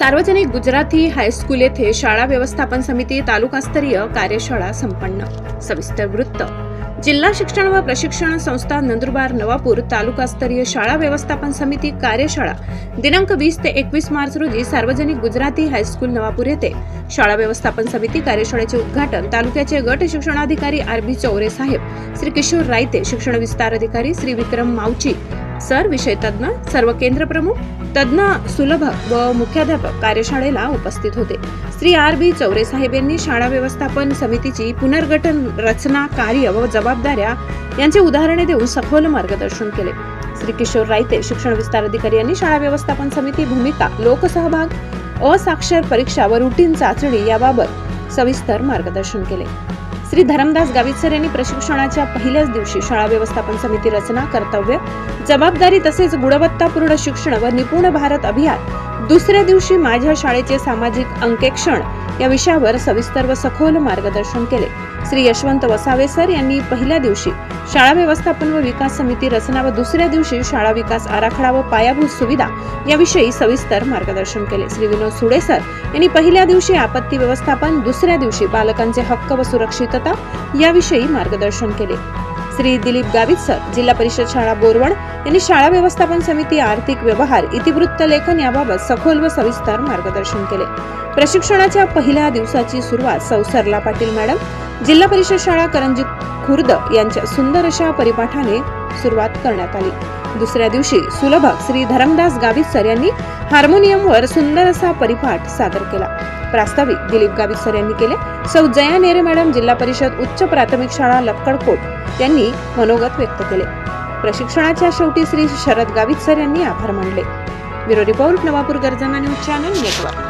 सार्वजनिक गुजराती हायस्कूल येथे शाळा व्यवस्थापन समिती तालुकास्तरीय कार्यशाळा संपन्न. सविस्तर वृत्त. जिल्हा शिक्षण व प्रशिक्षण संस्था नंदुरबार नवापूर तालुकास्तरीय शाळा व्यवस्थापन समिती कार्यशाळा दिनांक वीस ते एकवीस मार्च रोजी सार्वजनिक गुजराती हायस्कूल नवापूर येथे शाळा व्यवस्थापन समिती कार्यशाळेचे उद्घाटन तालुक्याचे गट शिक्षणाधिकारी आर बी चौरे साहेब श्री किशोर रायते शिक्षण विस्तार अधिकारी श्री विक्रम मावची सर विषय तज्ज्ञ सर्व केंद्र प्रमुख तज्ज्ञ सुलभ व मुख्याध्यापक कार्यशाळेला उपस्थित होते. श्री आर बी चौरे साहेब यांनी शाळा व्यवस्थापन समितीची पुनर्गठन रचना कार्य व जबाबदाऱ्या यांचे उदाहरणे देऊन सखोल मार्गदर्शन केले. श्री किशोर रायते शिक्षण विस्तार अधिकारी यांनी शाळा व्यवस्थापन समिती भूमिका लोकसहभाग असाक्षर परीक्षा व रुटीन चाचणी याबाबत सविस्तर मार्गदर्शन केले. श्री धरमदास गावितसर यांनी प्रशिक्षणाच्या पहिल्याच दिवशी शाळा व्यवस्थापन समिती रचना कर्तव्य जबाबदारी तसेच गुणवत्तापूर्ण शिक्षण व निपुण भारत अभियान दुसऱ्या दिवशी माझ्या शाळेचे सामाजिक अंकेक्षण या विषयावर सविस्तर व सखोल मार्गदर्शन केले. श्री यशवंत वसावे सर यांनी पहिल्या दिवशी शाळा व्यवस्थापन व विकास समिती रचना व दुसऱ्या दिवशी शाळा विकास आराखडा व पायाभूत सुविधा याविषयी सविस्तर मार्गदर्शन केले. श्री विनोद सुडे सर यांनी पहिल्या दिवशी आपत्ती व्यवस्थापन दुसऱ्या दिवशी बालकांचे हक्क व सुरक्षितता याविषयी मार्गदर्शन केले. श्री दिलीप गावित सर जिल्हा परिषद शाळा बोरवड यांनी शाळा व्यवस्थापन समिती आर्थिक व्यवहार इतिवृत्त लेखन याबाबत सखोल व सविस्तर मार्गदर्शन केले. प्रशिक्षणाच्या पहिल्या दिवसाची सुरुवात सौसरला पाटील मॅडम जिल्हा परिषद शाळा करंजी खुर्द यांच्या सुंदर अशा परिपाठाने सुरुवात करण्यात आली. दुसऱ्या दिवशी सुलभक श्री धरमदास गावित सर यांनी हार्मोनियमवर सुंदर असा परिपाठ सादर केला. प्रास्ताविक दिलीप गावित सर यांनी केले. सौ जया नेरे मॅडम जिल्हा परिषद उच्च प्राथमिक शाळा लक्कडकोट यांनी मनोगत व्यक्त केले. प्रशिक्षणाच्या शेवटी श्री शरद गावित सर यांनी आभार मानले. ब्युरो रिपोर्ट नवापूर गर्जना न्यूज चॅनल नेटवर्क.